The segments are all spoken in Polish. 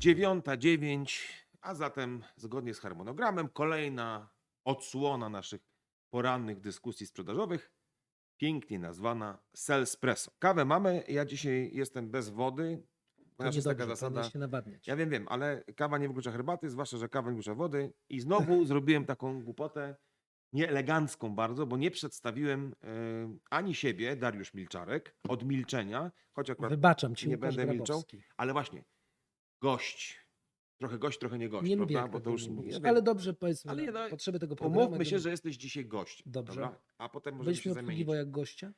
9.09, a zatem zgodnie z harmonogramem kolejna odsłona naszych porannych dyskusji sprzedażowych, pięknie nazwana Selspresso. Kawę mamy, ja dzisiaj jestem bez wody, To ponieważ jest taka zasada. Ja wiem, wiem, ale kawa nie wyklucza herbaty, zwłaszcza, że kawa nie wyklucza wody. I znowu zrobiłem taką głupotę, nieelegancką bardzo, bo nie przedstawiłem e, ani siebie, Dariusz Milczarek, od milczenia, choć akurat, Wybaczam ci, nie Łukasz będę milczał, Grabowski. ale właśnie, gość. Trochę gość, trochę nie gość, Nie lubię, prawda? jak Bo to już mówisz, wiem. ale dobrze powiedzmy, Ale no, potrzeby tego programu. Umówmy się, że jesteś dzisiaj gościem. Dobrze. Dobra? A potem możemy Będziesz się zamienić. jak gościa?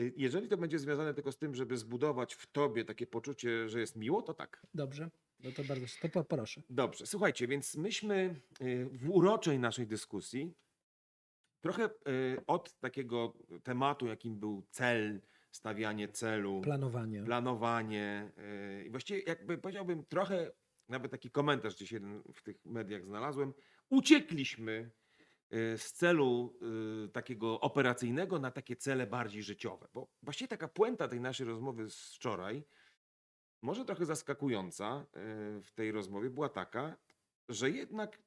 Y, Jeżeli to będzie związane tylko z tym, żeby zbudować w tobie takie poczucie, że jest miło, to tak. Dobrze. No to bardzo, to poproszę. Dobrze, słuchajcie, więc myśmy y, w uroczej naszej dyskusji trochę y, od takiego tematu, jakim był cel, stawianie celu, Planowanie. planowanie y, i właściwie jakby powiedziałbym trochę, nawet taki komentarz gdzieś jeden w tych mediach znalazłem, uciekliśmy y, z celu y, takiego operacyjnego na takie cele bardziej życiowe, bo właściwie taka puenta tej naszej rozmowy z wczoraj, może trochę zaskakująca w tej rozmowie była taka, że jednak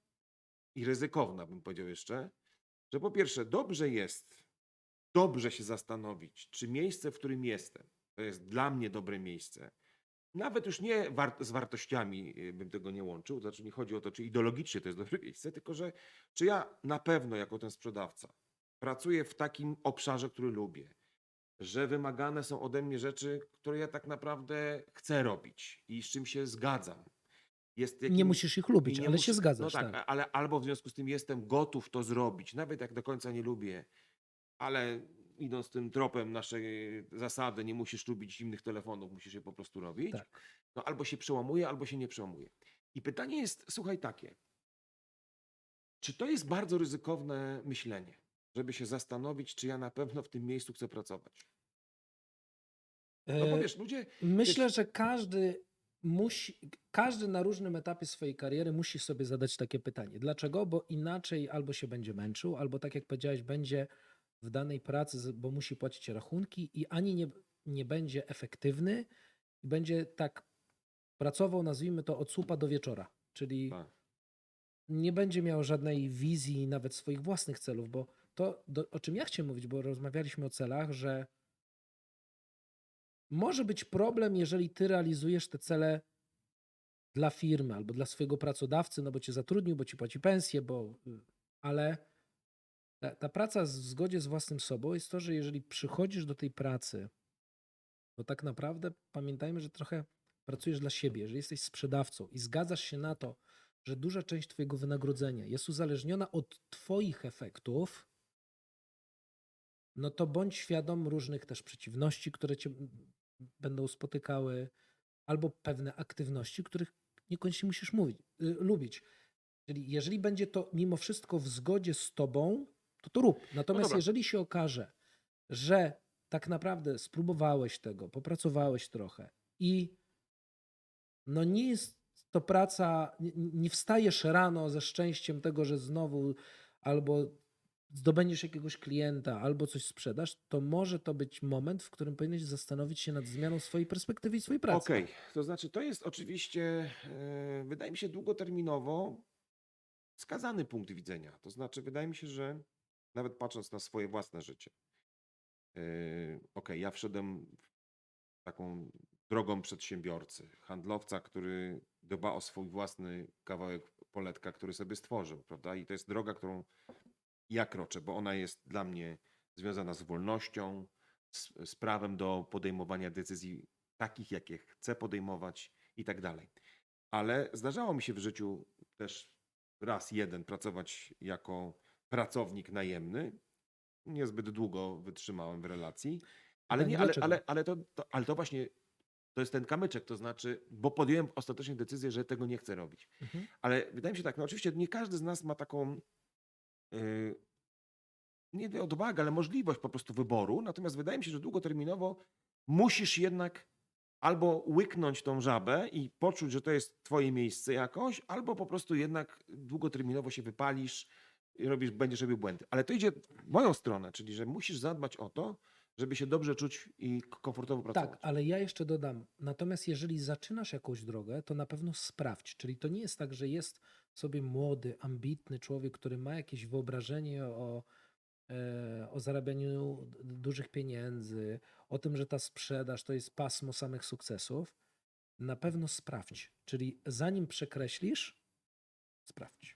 i ryzykowna bym powiedział jeszcze, że po pierwsze dobrze jest dobrze się zastanowić, czy miejsce, w którym jestem, to jest dla mnie dobre miejsce. Nawet już nie war- z wartościami y, bym tego nie łączył, to znaczy nie chodzi o to, czy ideologicznie to jest dobre miejsce, tylko że czy ja na pewno jako ten sprzedawca pracuję w takim obszarze, który lubię, że wymagane są ode mnie rzeczy, które ja tak naprawdę chcę robić i z czym się zgadzam. Jest Nie jakim- musisz ich lubić, ale się zgadzasz. No tak, tak. ale albo w związku z tym jestem gotów to zrobić, nawet jak do końca nie lubię, ale idąc tym tropem naszej zasady, nie musisz lubić zimnych telefonów, musisz je po prostu robić. Tak. No albo się przełamuje, albo się nie przełamuje. I pytanie jest, słuchaj, takie. Czy to jest bardzo ryzykowne myślenie, żeby się zastanowić, czy ja na pewno w tym miejscu chcę pracować? No bo E, wiesz, ludzie, Myślę, że każdy musi, każdy na różnym etapie swojej kariery musi sobie zadać takie pytanie. Dlaczego? Bo inaczej albo się będzie męczył, albo tak jak powiedziałeś, będzie w danej pracy, bo musi płacić rachunki i ani nie, nie będzie efektywny i będzie tak pracował, nazwijmy to, od słupa do wieczora. Czyli tak, nie będzie miał żadnej wizji, nawet swoich własnych celów, bo to, do, o czym ja chciałem mówić, bo rozmawialiśmy o celach, że może być problem, jeżeli ty realizujesz te cele dla firmy albo dla swojego pracodawcy, no bo cię zatrudnił, bo ci płaci pensję, bo, y, ale ta, ta praca w zgodzie z własnym sobą jest to, że jeżeli przychodzisz do tej pracy, to tak naprawdę pamiętajmy, że trochę pracujesz dla siebie. Jeżeli jesteś sprzedawcą i zgadzasz się na to, że duża część Twojego wynagrodzenia jest uzależniona od Twoich efektów, no to bądź świadom różnych też przeciwności, które Cię będą spotykały, albo pewne aktywności, których niekoniecznie musisz mówić, y, lubić. Czyli jeżeli będzie to mimo wszystko w zgodzie z Tobą, to to rób. Natomiast dobra. jeżeli się okaże, że tak naprawdę spróbowałeś tego, popracowałeś trochę i no nie jest to praca, nie, nie wstajesz rano ze szczęściem tego, że znowu albo zdobędziesz jakiegoś klienta, albo coś sprzedasz, to może to być moment, w którym powinieneś zastanowić się nad zmianą swojej perspektywy i swojej pracy. Okej, to znaczy to jest oczywiście, e, wydaje mi się, długoterminowo skazany punkt widzenia. To znaczy, wydaje mi się, że nawet patrząc na swoje własne życie, e, okej, ja wszedłem taką drogą przedsiębiorcy, handlowca, który dba o swój własny kawałek poletka, który sobie stworzył, prawda? I to jest droga, którą ja kroczę, bo ona jest dla mnie związana z wolnością, z, z prawem do podejmowania decyzji takich, jakie chcę podejmować i tak dalej. Ale zdarzało mi się w życiu też raz jeden pracować jako pracownik najemny. Niezbyt długo wytrzymałem w relacji, ale, nie, ale, ale, ale, to, to, ale to właśnie to jest ten kamyczek, to znaczy, bo podjąłem ostatecznie decyzję, że tego nie chcę robić. Mhm. Ale wydaje mi się tak, no oczywiście nie każdy z nas ma taką yy, nie odwagę, ale możliwość po prostu wyboru. Natomiast wydaje mi się, że długoterminowo musisz jednak albo łyknąć tą żabę i poczuć, że to jest twoje miejsce jakoś, albo po prostu jednak długoterminowo się wypalisz robisz, będziesz robił błędy. Ale to idzie w moją stronę, czyli że musisz zadbać o to, żeby się dobrze czuć i komfortowo pracować. Tak, ale ja jeszcze dodam. Natomiast jeżeli zaczynasz jakąś drogę, to na pewno sprawdź. Czyli to nie jest tak, że jest sobie młody, ambitny człowiek, który ma jakieś wyobrażenie o, e, o zarabianiu dużych pieniędzy, o tym, że ta sprzedaż to jest pasmo samych sukcesów. Na pewno sprawdź. Czyli zanim przekreślisz, sprawdź.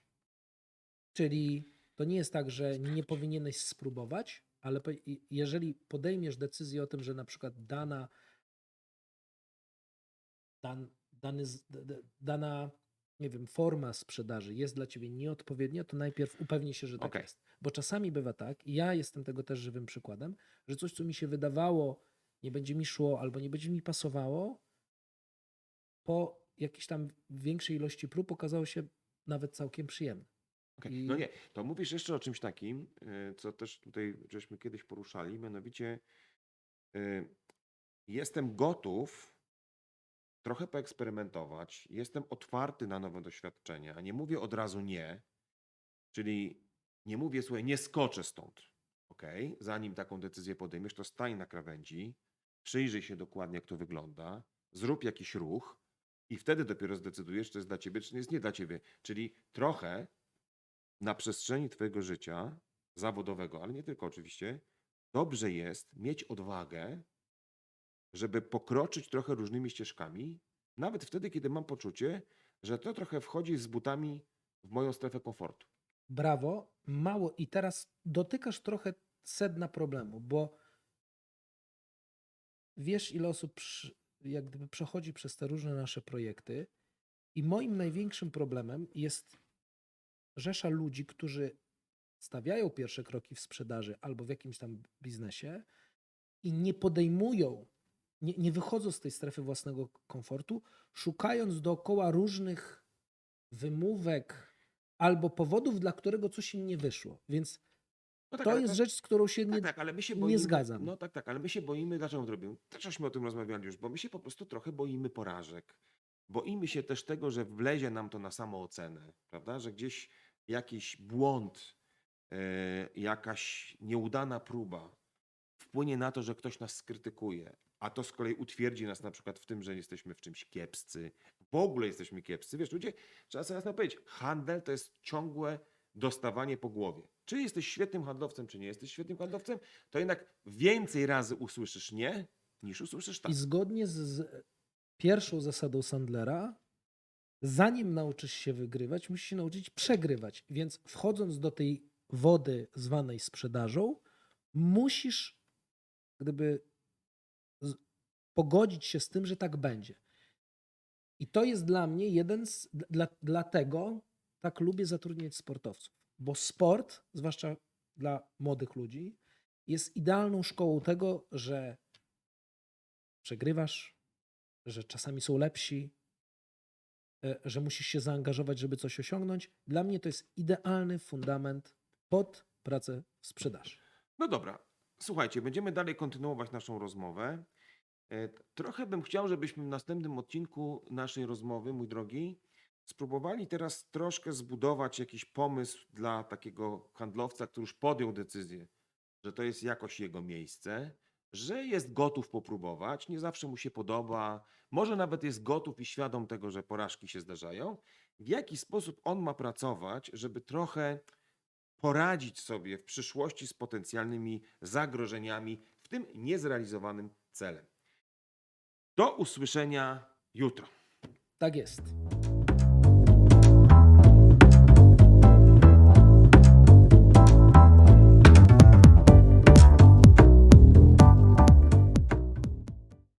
Czyli to nie jest tak, że nie powinieneś spróbować, ale po- jeżeli podejmiesz decyzję o tym, że na przykład dana, dan, dany, dana nie wiem, forma sprzedaży jest dla ciebie nieodpowiednia, to najpierw upewnij się, że tak Okej. jest. Bo czasami bywa tak, i ja jestem tego też żywym przykładem, że coś, co mi się wydawało, nie będzie mi szło albo nie będzie mi pasowało, po jakiejś tam większej ilości prób okazało się nawet całkiem przyjemne. I- No nie, to mówisz jeszcze o czymś takim, y, co też tutaj żeśmy kiedyś poruszali, mianowicie y, jestem gotów trochę poeksperymentować, jestem otwarty na nowe doświadczenia, nie mówię od razu nie, czyli nie mówię, słuchaj, nie skoczę stąd, ok? Zanim taką decyzję podejmiesz, to stań na krawędzi, przyjrzyj się dokładnie, jak to wygląda, zrób jakiś ruch i wtedy dopiero zdecydujesz, czy jest dla ciebie, czy jest nie dla ciebie. Czyli trochę na przestrzeni Twojego życia zawodowego, ale nie tylko oczywiście, dobrze jest mieć odwagę, żeby pokroczyć trochę różnymi ścieżkami, nawet wtedy, kiedy mam poczucie, że to trochę wchodzi z butami w moją strefę komfortu. Brawo, mało. I teraz dotykasz trochę sedna problemu, bo wiesz, ile osób jak gdyby przechodzi przez te różne nasze projekty. I moim największym problemem jest rzesza ludzi, którzy stawiają pierwsze kroki w sprzedaży albo w jakimś tam biznesie i nie podejmują, nie, nie wychodzą z tej strefy własnego komfortu, szukając dookoła różnych wymówek albo powodów, dla którego coś im nie wyszło. Więc No tak, to jest rzecz, z którą się nie. Tak, tak, ale my się nie boimy. zgadzam. No tak, tak, ale my się boimy, dlaczego to robimy? Też żeśmy o tym rozmawiali już, bo my się po prostu trochę boimy porażek. Boimy się też tego, że wlezie nam to na samoocenę, prawda? Że gdzieś jakiś błąd, e, jakaś nieudana próba wpłynie na to, że ktoś nas skrytykuje, a to z kolei utwierdzi nas na przykład w tym, że jesteśmy w czymś kiepscy, w ogóle jesteśmy kiepscy. Wiesz, ludzie, trzeba sobie jasno powiedzieć, handel to jest ciągłe dostawanie po głowie. Czy jesteś świetnym handlowcem, czy nie jesteś świetnym handlowcem, to jednak więcej razy usłyszysz nie, niż usłyszysz tak. I zgodnie z, z pierwszą zasadą Sandlera, zanim nauczysz się wygrywać, musisz się nauczyć przegrywać. Więc wchodząc do tej wody zwanej sprzedażą, musisz gdyby pogodzić się z tym, że tak będzie. I to jest dla mnie jeden z. Dla, dlatego tak lubię zatrudniać sportowców. Bo sport, zwłaszcza dla młodych ludzi, jest idealną szkołą tego, że przegrywasz, że czasami są lepsi, że musisz się zaangażować, żeby coś osiągnąć. Dla mnie to jest idealny fundament pod pracę w sprzedaży. No dobra, słuchajcie, będziemy dalej kontynuować naszą rozmowę. E, Trochę bym chciał, żebyśmy w następnym odcinku naszej rozmowy, mój drogi, spróbowali teraz troszkę zbudować jakiś pomysł dla takiego handlowca, który już podjął decyzję, że to jest jakoś jego miejsce, że jest gotów popróbować, nie zawsze mu się podoba, może nawet jest gotów i świadom tego, że porażki się zdarzają. W jaki sposób on ma pracować, żeby trochę poradzić sobie w przyszłości z potencjalnymi zagrożeniami, w tym niezrealizowanym celem. Do usłyszenia jutro. Tak jest.